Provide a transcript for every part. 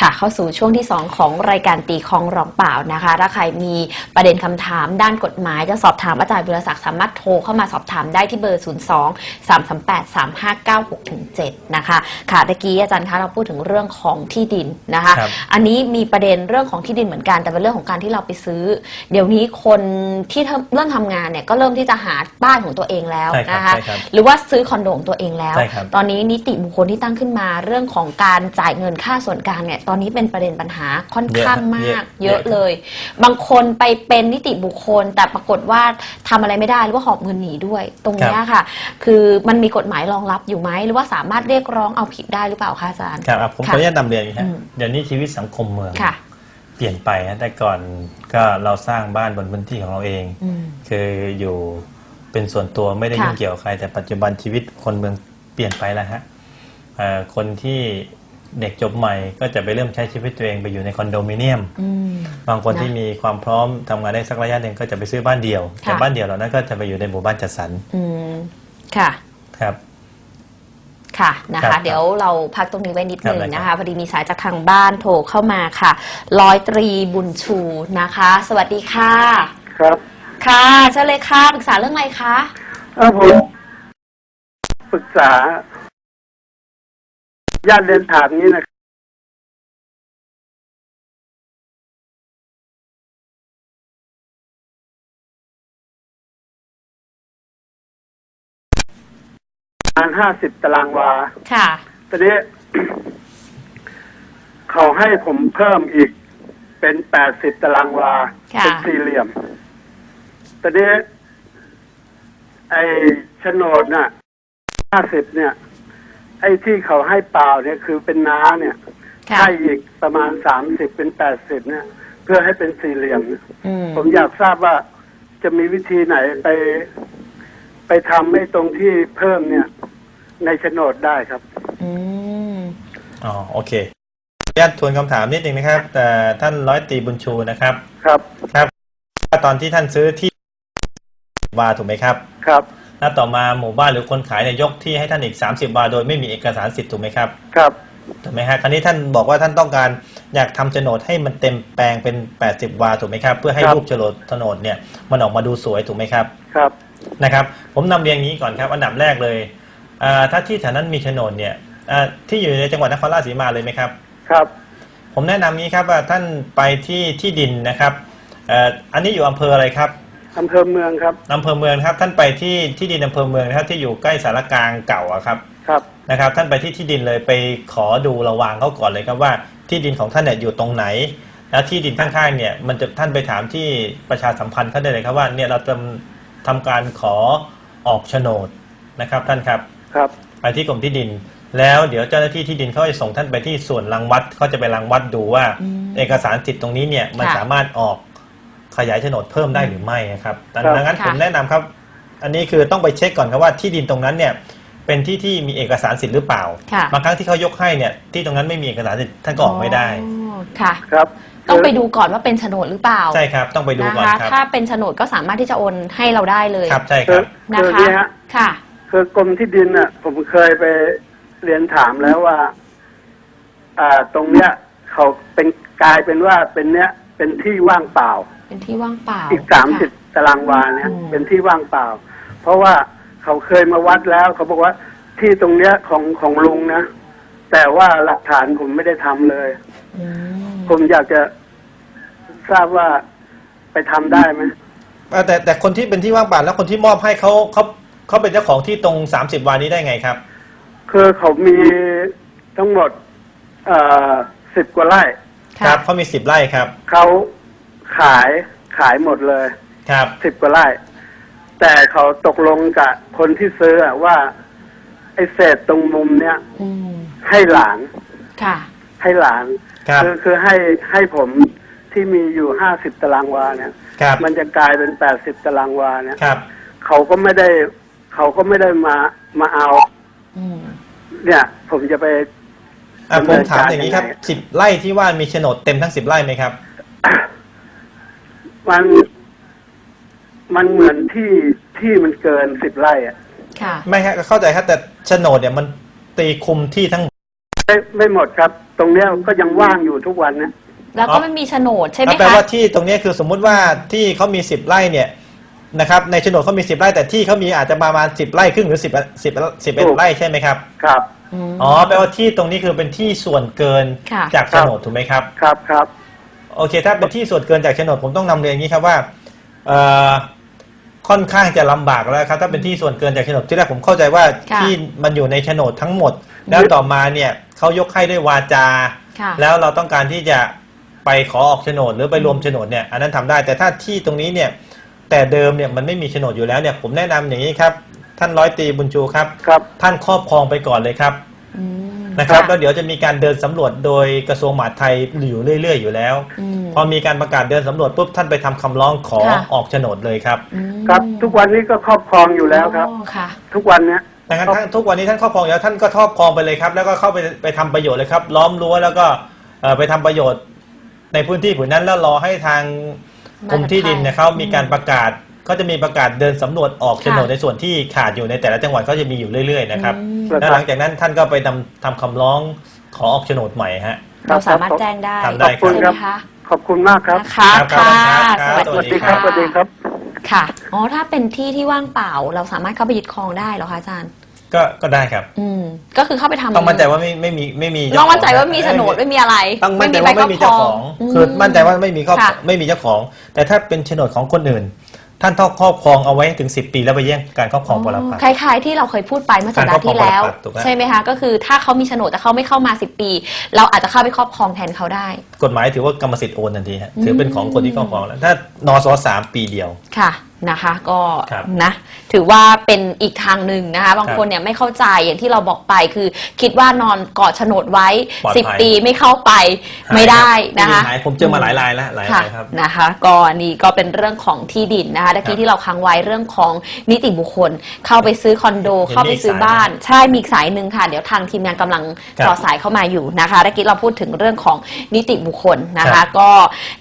ค่ะเข้าสู่ช่วงที่ 2 ของรายการตีคองร้องเปล่านะคะ ถ้าใครมีประเด็นคำถามด้านกฎหมาย จะสอบถามอาจารย์บุรศักดิ์สามารถโทรเข้ามาสอบถามได้ที่เบอร์ 0 2 3 3 8 3 5 9 6ถึง7นะคะค่ะตะกี้อาจารย์คะเราพูดถึงเรื่องของที่ดินนะคะครับอันนี้มีประเด็นเรื่องของที่ดินเหมือนกันแต่เป็นเรื่องของการที่เราไปซื้อ เดี๋ยวนี้คนที่เริ่มทำงานเนี่ยก็เริ่มที่จะหาบ้านของตัวเองแล้วใช่ครับนะคะใช่ครับหรือว่าซื้อคอนโดของตัวเองแล้วใช่ครับตอนนี้นิติบุคคลที่ตั้งขึ้นมาเรื่องของการจ่ายเงินค่าส่วนกลางเนี่ยตอนนี้เป็นประเด็นปัญหาค่อนข้างมากเยอะเยอะเยอะเลย บางคนไปเป็นนิติบุคคล แต่ปรากฏว่าทำอะไรไม่ได้หรือว่าหอบเงินหนีด้วย ตรงเนี้ยค่ะ คือมันมีกฎหมายรองรับอยู่ไหมหรือว่าสามารถเรียกร้องเอาผิดได้หรือเปล่าคะอาจารย์ครับอะผมขค่ะออนุญาตนำเรียนอย่างนี้ฮะอืมเดี๋ยวนี้ชีวิตสังคมเมืองค่ะเปลี่ยนไปฮะแต่ก่อนก็เราสร้างบ้านบนพื้นที่ของเราเองอืมคืออยู่เป็นส่วนตัวไม่ได้ค่ะยุ่งเกี่ยวกับใคร แต่ปัจจุบันชีวิตคนเมืองเปลี่ยนไปแล้วฮะเอ่อคนที่ เด็กจบใหม่ก็จะไปเริ่มใช้ชีวิตตัวเองไปอยู่ในคอนโดมิเนียมอืมบางคนนะที่มีความพร้อมทำงานได้สักระยะหนึ่งก็จะไปซื้อบ้านเดี่ยวค่ะแต่บ้านเดี่ยวเหล่านั้นก็จะไปอยู่ในหมู่บ้านจัดสรรอืมค่ะ ครับ ค่ะนะครัคะบเดี๋ยวเราพักตรงนี้ไว้นิดนึงครับได้ครับนะคะพอดีมีสายจากทางบ้านโทรเข้ามาค่ะ ร้อยตรีบุญชูนะคะ สวัสดีค่ะ ครับ ค่ะเชิญเลยค่ะปรึกษาเรื่องอะไรคะเออผมปรึกษา ญาติเรียนถามนี้นะครับประมาณห้าสิบตารางวา ค่ะ ตอนนี้ เขาให้ผมเพิ่มอีกเป็นแปดสิบตารางวา ค่ะ เป็นสี่เหลี่ยม ตอนนี้ ไอ้โฉนดน่ะห้าสิบเนี่ย ไอ้ที่เขาให้เปล่าเนี่ยคือเป็นน้าเนี่ยค่ะ ให้อีกประมาณสามสิบเป็นแปดสิบเนี่ย เพื่อให้เป็นสี่เหลี่ยมเนี่ยอืมผมอยากทราบว่าจะมีวิธีไหนไป ไปทำให้ตรงที่เพิ่มเนี่ย ในโฉนดได้ครับ อืม อ๋อโอเคขออนุญาตทวนคำถามนิดนึงนะครับแต่ท่านร้อยตรีบุญชูนะครับครับ ครับตอนที่ท่านซื้อที่วาถูกไหมครับ ครับ แล้วต่อมาหมู่บ้านหรือคนขายเนี่ยยกที่ให้ท่านอีก 30วาโดยไม่มีเอกสารสิทธิ์ถูกไหมครับครับ ถูกไหมฮะคราวนี้ท่านบอกว่าท่านต้องการอยากทำโฉนดให้มันเต็มแปลงเป็น 80 วาถูกไหมครับ เพื่อให้ครับ รูปโฉนดโฉนดเนี่ยมันออกมาดูสวยถูกไหมครับ ครับ นะครับผมนำเรียนอย่างนี้ก่อนครับอันดับแรกเลยอ่าถ้าที่แถวนั้นมีโฉนดเนี่ยอ่าที่อยู่ในจังหวัดนครราชสีมาเลยไหมครับ ครับ ผมแนะนำนี้ครับว่าท่านไปที่ที่ดินนะครับเอ่ออันนี้อยู่อำเภออะไรครับ อำเภอเมืองครับอำเภอเมืองนะครับ ท่านไปที่ที่ดินอำเภอเมืองนะครับที่อยู่ใกล้สารกลางเก่าอะครับครับนะครับ ท่านไปที่ที่ดินเลยไปขอดูระวางเขาก่อนเลยครับว่าที่ดินของท่านเนี่ยอยู่ตรงไหน แล้วที่ดินข้างๆเนี่ยมันจะท่านไปถามที่ประชาสัมพันธ์เขาได้เลยครับว่าเนี่ยเราจะทำการขอออกโฉนดนะครับ ท่านครับครับ ไปที่กรมที่ดิน แล้วเดี๋ยวเจ้าหน้าที่ที่ดินเขาจะส่งท่านไปที่ส่วนรังวัดเขาจะไปรังวัดดูว่า อืมเอกสารสิทธิ์ตรงนี้เนี่ยมันค่ะ สามารถออก ขยายโฉนดเพิ่มได้หรือไม่นะครับดังครับดังนั้นค่ะผมแนะนำครับ อันนี้คือต้องไปเช็คก่อนครับว่าที่ดินตรงนั้นเนี่ยเป็นที่ที่มีเอกสารสิทธิ์หรือเปล่าค่ะบางครั้งที่เขายกให้เนี่ยที่ตรงนั้นไม่มีเอกสารสิทธิ์ท่านก็ออกไม่ได้อ๋อค่ะครับต้องไปดูก่อนว่าเป็นโฉนดหรือเปล่า ใช่ครับ ต้องไปดูนะก่อนคะครับถ้าเป็นโฉนดก็สามารถที่จะโอนให้เราได้เลยครับใช่คคืรัอบนะคือคะนี่ฮะค่ะคือกรมที่ดินน่ะ ผมเคยไปเรียนถามแล้วว่า อ่าตรงเนี้ยเขาเป็นกลายเป็นว่าเป็นเนี้ยเป็นที่ว่างเปล่า เป็นที่ว่างเปล่าอีกสามสิบค่ะตารางวาเนี่ยอืมเป็นที่ว่างเปล่า เพราะว่าเขาเคยมาวัดแล้ว เขาบอกว่าที่ตรงเนี้ยของของลุงนะแต่ว่าหลักฐานผมไม่ได้ทำเลยอืมผมอยากจะทราบว่าไปทำได้ไหมเอ่อแต่แต่คนที่เป็นที่ว่างเปล่าแล้วคนที่มอบให้เขาเขาเขาเป็นเจ้าของที่ตรง30วานี้ได้ไงครับ คือเขามีทั้งหมดเอ่อสิบกว่าไร่ ครัเขามี10ไร่ครับเขา ขายขายหมดเลยครับ สิบกว่าไร่ แต่เขาตกลงกับคนที่ซื้ออะว่า ไอ้เศษตรงมุมเนี้ยอืมให้หลาน ค่ะ ให้หลานครับอคือให้ให้ผมที่มีอยู่ห้าสิบตารางวาเนี่ย ครับมันจะกลายเป็นแปดสิบตารางวาเนี่ย ครับเขาก็ไม่ได้ เขาก็ไม่ได้มามาเอา อืม เนี่ย ผมจะไป อะผมถามอย่างนี้ครับดำเนินการยังไงสิบไร่ที่ว่ามีโฉนดเต็มทั้งสิบไร่ไหมครับ มันมันเหมือนที่ที่มันเกินสิบไร่อะค่ะ ไม่ครับเข้าใจครับแต่โฉนดเนี่ยมันตีคุมที่ทั้งหมดไม่ไม่หมดครับ ตรงเนี้ยก็ยังว่างอยู่ทุกวันนะแล้วก็ไม่มีโฉนดใช่ไหมแปลคะว่าที่ตรงนี้คือสมมุติว่าที่เขามี10ไร่เนี่ยนะครับในโฉนดเขามี10ไร่แต่ที่เขามีอาจจะประมาณ10ไร่ครึ่งหรือ10 10 11ไร่ใช่ไหมครับครับ ม อ๋อแปลว่าที่ตรงนี้คือเป็นที่ส่วนเกินค่ะ จากโฉนดถูกไหมครับ ครับครับ โอเค ถ้าเป็นที่ส่วนเกินจากโฉนดผมต้องนำเรียนอย่างนี้ครับว่าเอ่อค่อนข้างจะลำบากแล้วครับถ้าเป็นที่ส่วนเกินจากโฉนดที่แรกผมเข้าใจว่าค่ะที่มันอยู่ในโฉนดทั้งหมด แล้วต่อมาเนี่ยเขายกให้ด้วยวาจาค่ะแล้วเราต้องการที่จะไปขอออกโฉนดหรือไปรวมโฉนดเนี่ยอันนั้นทำได้แต่ถ้าที่ตรงนี้เนี่ยแต่เดิมเนี่ยมันไม่มีโฉนดอยู่แล้วเนี่ยผมแนะนำอย่างนี้ครับ ท่านร้อยตรีบุญชูครับครับ ท่านครอบครองไปก่อนเลยครับอืม นะครับแล้วเดี๋ยวจะมีการเดินสำรวจโดยกระทรวงมหาดไทยอยู่เรื่อย ๆ อยู่แล้ว อืม พอมีการประกาศเดินสำรวจปุ๊บท่านไปทำคำร้องขอค่ะ ออกโฉนดเลยครับอืมครับ ทุกวันนี้ก็ครอบครองอยู่แล้วครับ อ๋อค่ะ ทุกวันเนี้ย ดังนั้นท่านทุกวันนี้ท่านครอบครองอยู่แล้วท่านก็ครอบครองไปเลยครับ แล้วก็เข้าไปไปทำประโยชน์เลยครับ ล้อมรั้วแล้วก็เอ่อไปทำประโยชน์ในพื้นที่ผืนนั้นแล้วรอให้ทางกรมที่ดินเนี่ยเขามีการประกาศ ก็จะมีประกาศเดินสำรวจออกโฉนดค่ะในส่วนที่ขาดอยู่ในแต่ละจังหวัดก็จะมีอยู่เรื่อยๆนะครับอืมครับแล้วหลังจากนั้นท่านก็ไปทำทำคำร้องขอออกโฉนดใหม่ฮะ เราสามารถแจ้งได้ทำได้ ขอบคุณใช่คไหรัมบคะขอบคุณมากครับ นะคะครับค่ะ ครับสสวัวัสสดีดีคค่ะรับสวัสดีครับ ค่ะ อ๋อ ถ้าเป็นที่ที่ว่างเปล่า เราสามารถเข้าไปยึดครองได้เหรอคะอาจารย์ ก็ก็ได้ครับ อืม ก็คือเข้าไปทำต้องมั่นใจว่าไม่ไม่มีไม่มีต้องมั่นใจว่าเจ้ขมีโฉนดไม่มีอะไรต้องมั่นใจว่าไม่มีเจ้าของมคือมั่นใจว่าไม่มีครอบค่ะ ไม่มีเจ้าของ แต่ถ้าเป็นโฉนดของคนอื่น ท่านต้องครอบครองเอาไว้ถึง 10 ปีแล้วไปแย่งการครอบครองปรปักษ์ คล้ายๆที่เราเคยพูดไปเมื่อสัปดาห์ที่แล้ว การครอบครองปรปักษ์ถูกไหม ใช่ไหมคะก็คือถ้าเขามีโฉนดแต่เขาไม่เข้ามา 10 ปี เราอาจจะเข้าไปครอบครองแทนเขาได้ กฎหมายถือว่ากรรมสิทธิ์โอนทันทีฮะอืมถือเป็นของคนที่ครอบครองแล้วถ้านสสามปีเดียว ค่ะ นะคะ ก็ครับนะถือว่าเป็นอีกทางหนึ่งนะคะ บางครับคนเนี่ยไม่เข้าใจอย่างที่เราบอกไปคือ คิดว่านอนกอดโฉนดไว้ ปลอดภัย 10 ปีไม่เข้าไปไม่ได้นะคะ หายผมเจอมาหลายรายแล้วหลายค่ะรายครับ นะคะก็นี่ก็เป็นเรื่องของที่ดินนะคะตะครักี้บที่เราค้างไว้เรื่องของนิติบุคคล เข้าไปซื้อคอนโด เห็นมีเข้าไปซื้ออีกสายบ้าน ใช่มีอีกสายหนึ่งค่ะ เดี๋ยวทางทีมงานกำลังครับต่อสายเข้ามาอยู่นะคะตะกี้เราพูดถึงเรื่องของนิติบุคคลนะครัคะ บก็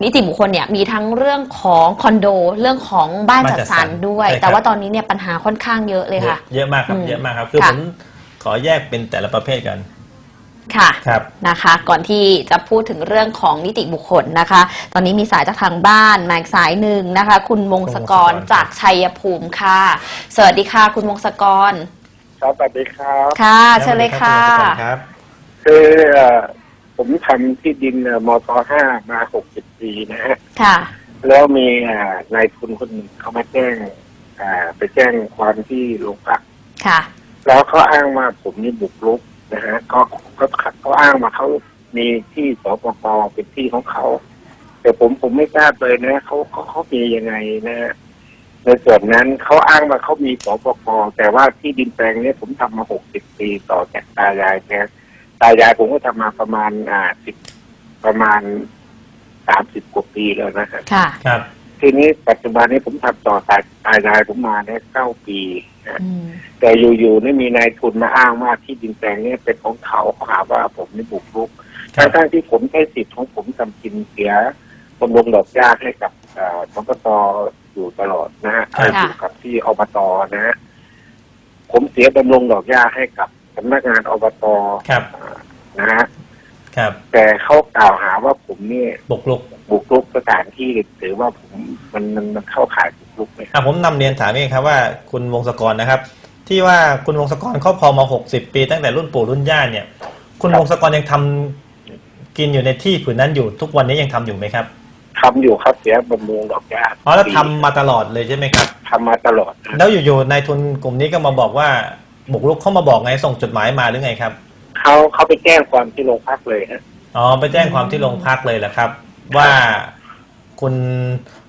นิติบุคคลเนี่ยมีทั้งเรื่องของคอนโด เรื่องของบ้านบ้านจัดจัดสสรรรรด้วยใช่ครับแต่ว่าตอนนี้เนี่ยปัญหาค่อนข้างเยอะเลยเยค่ะอะเยอะมากครับอืมเยอะมากครับคือค่ะผมขอแยกเป็นแต่ละประเภทกันค่ะครับนะคะ ก่อนที่จะพูดถึงเรื่องของนิติบุคคลนะคะ ตอนนี้มีสายจากทางบ้านมาอีกสายหนึ่งนะคะคุณวงศกรคุณวงศกรจากชัยภูมิค่ะ สวัสดีค่ะ คุณวงศกรครับสวัสดีครับ ค่ะเชิญเลยค่ะครับคือเอ่อผมทำที่ดินเอ่อมทห้ามาหกสิบปีนะฮะค่ะ แล้วมีอ่านายทุนคนหนึ่งเขามาแจ้งอ่าไปแจ้งความที่โรงพักค่ะ แล้วเขาอ้างว่าผมนี่บุกรุกนะฮะก็ก็เขาอ้างมาเขามีที่สปปเป็นที่ของเขา แต่ผมผมไม่ทราบเลยนะเขาเขาเขามียังไงนะฮะในส่วนนั้นเขาอ้างว่าเขามีสปปแต่ว่าที่ดินแปลงเนี้ยผมทำมาหกสิบปีต่อจากตายายแกตายายผมก็ทำมาประมาณอ่าสิบประมาณ สามสิบกว่าปีแล้วนะฮะค่ะ ครับ ทีนี้ปัจจุบันนี้ผมทำต่อตายตายายผมมาเนี่ยเก้าปีนะอืม แต่อยู่ๆนี่มีนายทุนมาอ้างว่าที่ดินแปลงนี้เป็นของเขาเขาหาว่าผมนี่บุกรุกครับ ทั้งๆที่ผมใช้สิทธิ์ของผมทำกินเสียบำรุงดอกหญ้าให้กับเอ่อสปตอยู่ตลอดนะฮะครับอยู่กับที่อบตนะฮะผมเสียบำรุงดอกหญ้าให้กับสำนักงานอบต ครับ นะฮะ ครับแต่เขากล่าวหาว่าผมนี่บุกรุกบุกรุกสถานที่หรือว่าผมมันมันมันเข้าข่ายบุกรุกไหมครับอะผมนำเรียนถามเองครับว่าคุณวงศกรนะครับ ที่ว่าคุณวงศกรครอบครองมา 60 ปี ตั้งแต่รุ่นปู่รุ่นย่าเนี่ย คุณครับวงศกรยังทำกินอยู่ในที่ผืนนั้นอยู่ทุกวันนี้ยังทำอยู่ไหมครับทำอยู่ครับเสียบำรุงดอกหญ้าอ๋อแล้วทำมาตลอดเลยใช่ไหมครับ ทำมาตลอดนะแล้วอยู่ๆนายทุนกลุ่มนี้ก็มาบอกว่าบุกรุกเข้ามาบอกไงส่งจดหมายมาหรือไงครับ เขาเขาไปแจ้งความที่โรงพักเลยฮะอ๋อไปแจ้งความที่โรงพักเลยแหละครับ ว่าคุณ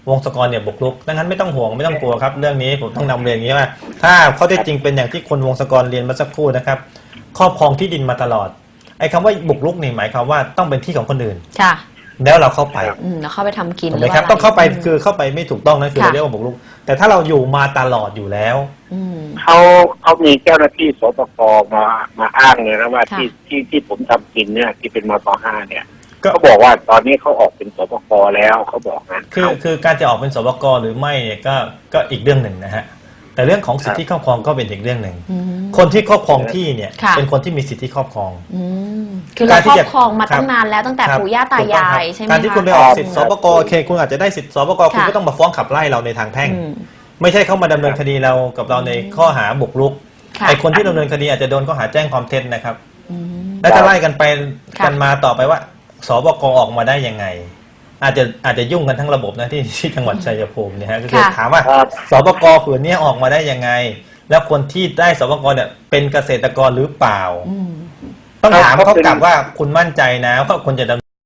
วงศกรเนี่ยบุกรุกดังนั้นไม่ต้องห่วงไม่ต้องกลัวครับ เรื่องนี้ผมต้องนำเรียนอย่างนี้ว่า ถ้าข้อเท็จจริงเป็นอย่างที่คุณวงศกรเรียนมาสักครู่นะครับ ครอบครองที่ดินมาตลอดไอ้คำว่าบุกรุกนี่หมายความว่าต้องเป็นที่ของคนอื่นค่ะ แล้วเราเข้าไปอืมแล้วเข้าไปทำกินถูกไหมรืครับว่าะต้องเข้าไปมคือเข้าไปไม่ถูกต้องนั่นคือค่ะ เราเรียกว่าบุกรุก แต่ถ้าเราอยู่มาตลอดอยู่แล้วอืมเขาเขามีเจ้าหน้าที่สปกมามาอ้างเลยนะว่าค่ะ ที่ที่ที่ผมทำกินเนี่ยที่เป็นมตห้าเนี่ยก็ เขาบอกว่าตอนนี้เขาออกเป็นสปกแล้วเขาบอกนะคือคือการจะออกเป็นสวกหรือไม่เนี่ยก็ก็อีกเรื่องหนึ่งนะฮะ แต่แต่เรื่องของสิทธิครอบครองก็เป็นอีกเรื่องหนึ่งอืมคนที่ครอบครองที่เนี่ยค่ะเป็นคนที่มีสิทธิครอบครองอืมคือการเราที่ครอจะบครองมาครับตั้งนานแล้วตั้งแต่ครับปู่ย่าตายายใช่ไหมการที่คะคุณไปออกสิทธิสปกโอเคคุณอาจจะได้สิทธิสปกคุณค่ะก็ต้องมาฟ้องขับไล่เราในทางแพ่งอืมไม่ใช่เข้ามาดำเนินคดีเรากับเราในข้อหาบุกรุกค่ะไอ้คนที่ดำเนินคดีอาจจะโดนข้อหาแจ้งความเท็จนะครับอืมแล้วจะไล่กันไปค่ะกันมาต่อไปว่าสบกออกมาได้ยังไง อาจจะอาจจะยุ่งกันทั้งระบบนะที่ที่จังหวัดชัยภูมิเนี่ยฮะก็คือค่ะ ถามว่าครับสบกผืนเนี้ยออกมาได้ยังไง แล้วคนที่ได้สบกเนี่ยเป็นเกษตรกรหรือเปล่า อืม ต้องครับถามเขาเขาเป็นกลับว่าคุณมั่นใจนะว่าคุณจะดำ